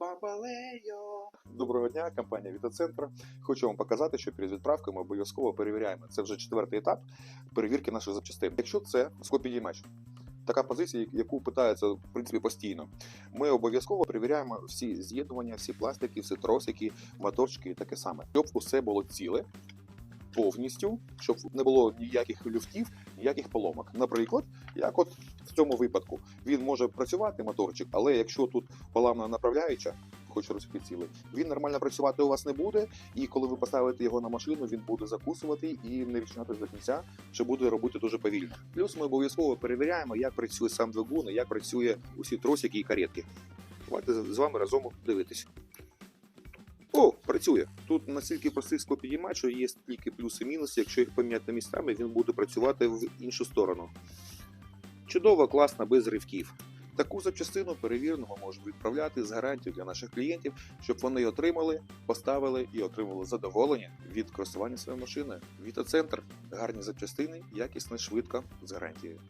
Бабалейо. Доброго дня, компанія Вітоцентр. Хочу вам показати, що перед відправкою ми обов'язково перевіряємо. Це вже четвертий етап перевірки наших запчастин. Якщо це скопідіймач, така позиція, яку питаються в принципі постійно. Ми обов'язково перевіряємо всі з'єднування, всі пластики, всі тросики, моторчики і таке саме, щоб усе було ціле. Повністю, щоб не було ніяких люфтів, ніяких поломок. Наприклад, як от в цьому випадку він може працювати моторчик, але якщо тут поламана направляюча, хочу розпити він нормально працювати у вас не буде. І коли ви поставите його на машину, він буде закусувати і не відчинати до кінця, що буде робити дуже повільно. Плюс ми обов'язково перевіряємо, як працює сам двигун, як працює усі тросики і каретки. Давайте з вами разом дивитись. Працює. Тут настільки простий склопідіймач, що є тільки плюси і мінуси. Якщо їх поміняти місцями, він буде працювати в іншу сторону. Чудово, класно, без ривків. Таку запчастину перевірену ми можемо відправляти з гарантією для наших клієнтів, щоб вони отримали, поставили і отримали задоволення від користування своєю машиною. Вітоцентр гарні запчастини, якісно, швидко з гарантією.